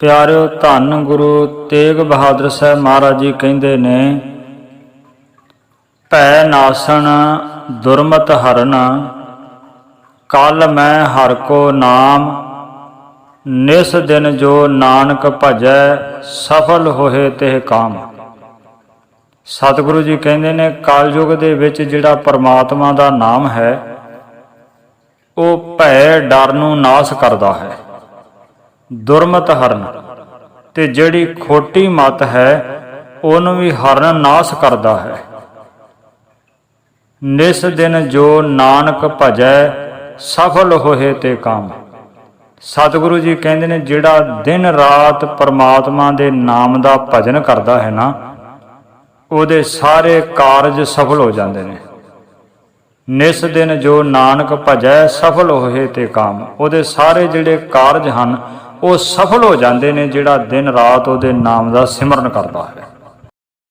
ਪਿਆਰਿਓ, ਧੰਨ ਗੁਰੂ ਤੇਗ ਬਹਾਦਰ ਸਾਹਿਬ ਮਹਾਰਾਜ ਜੀ ਕਹਿੰਦੇ ਨੇ, ਭੈ ਨਾਸਣ ਦੁਰਮਤ ਹਰਨ, ਕਲ ਮੈਂ ਹਰ ਕੋ ਨਾਮ, ਨਿਸ ਦਿਨ ਜੋ ਨਾਨਕ ਭਜੈ, ਸਫਲ ਹੋਏ ਤੇ ਕਾਮ। ਸਤਿਗੁਰੂ ਜੀ ਕਹਿੰਦੇ ਨੇ, ਕਲਯੁਗ ਦੇ ਵਿੱਚ ਜਿਹੜਾ ਪਰਮਾਤਮਾ ਦਾ ਨਾਮ ਹੈ, ਉਹ ਭੈ ਡਰ ਨੂੰ ਨਾਸ ਕਰਦਾ ਹੈ। ਦੁਰਮਤ ਹਰਨ। ਤੇ ਜਿਹੜੀ ਖੋਟੀ ਮਤ ਹੈ, ਉਹਨੂੰ ਵੀ ਹਰਨ ਨਾਸ ਕਰਦਾ ਹੈ। ਨਿਸ ਦਿਨ ਜੋ ਨਾਨਕ ਭਜੈ, ਸਫਲ ਹੋਏ ਤੇ ਕੰਮ। ਸਤਿਗੁਰੂ ਜੀ ਕਹਿੰਦੇ ਨੇ, ਜਿਹੜਾ ਦਿਨ ਰਾਤ ਪਰਮਾਤਮਾ ਦੇ ਨਾਮ ਦਾ ਭਜਨ ਕਰਦਾ ਹੈ ਨਾ, ਉਹਦੇ ਸਾਰੇ ਕਾਰਜ ਸਫਲ ਹੋ ਜਾਂਦੇ ਨੇ। ਨਿਸ ਦਿਨ ਜੋ ਨਾਨਕ ਭਜੈ, ਸਫਲ ਹੋਏ ਤੇ ਕਾਮ। ਉਹਦੇ ਸਾਰੇ ਜਿਹੜੇ ਕਾਰਜ ਹਨ ਉਹ ਸਫਲ ਹੋ ਜਾਂਦੇ ਨੇ ਜਿਹੜਾ ਦਿਨ ਰਾਤ ਉਹਦੇ ਨਾਮ ਦਾ ਸਿਮਰਨ ਕਰਦਾ ਹੈ।